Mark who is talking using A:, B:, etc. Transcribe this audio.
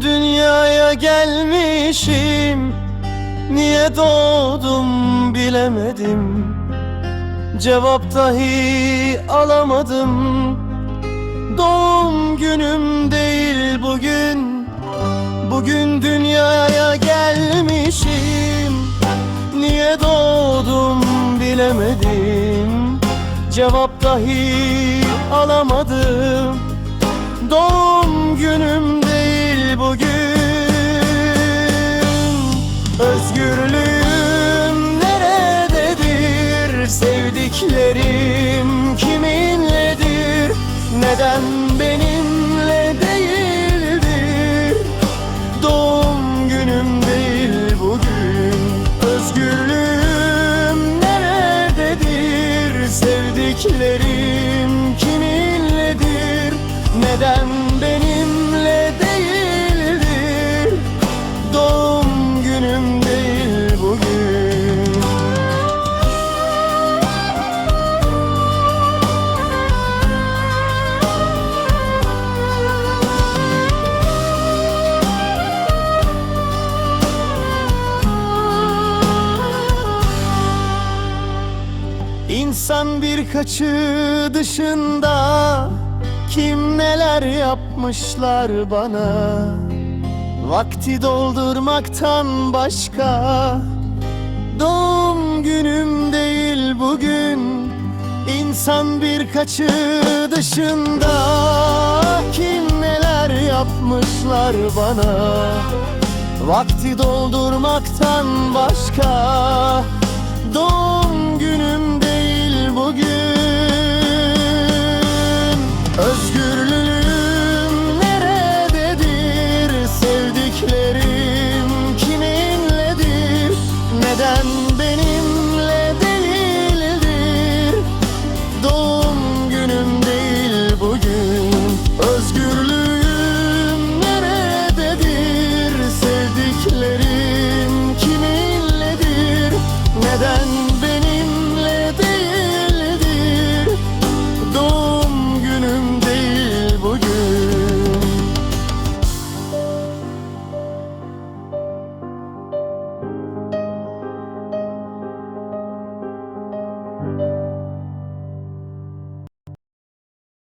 A: dünyaya gelmişim. Niye doğdum bilemedim. Cevap dahi alamadım. Doğum günüm değil bugün. Bugün dünyaya gelmişim. Niye doğdum bilemedim. Cevap dahi alamadım. Doğum günüm Sevdiklerim kiminledir? Neden benimle değildir? Doğum günüm değil bugün. Özgürlüğüm nerededir? Sevdiklerim kiminledir? Neden benimle İnsan birkaçı dışında Kim neler yapmışlar bana? Vakti doldurmaktan başka Doğum günüm değil bugün. İnsan birkaçı dışında Kim neler yapmışlar bana? Vakti doldurmaktan başka Doğum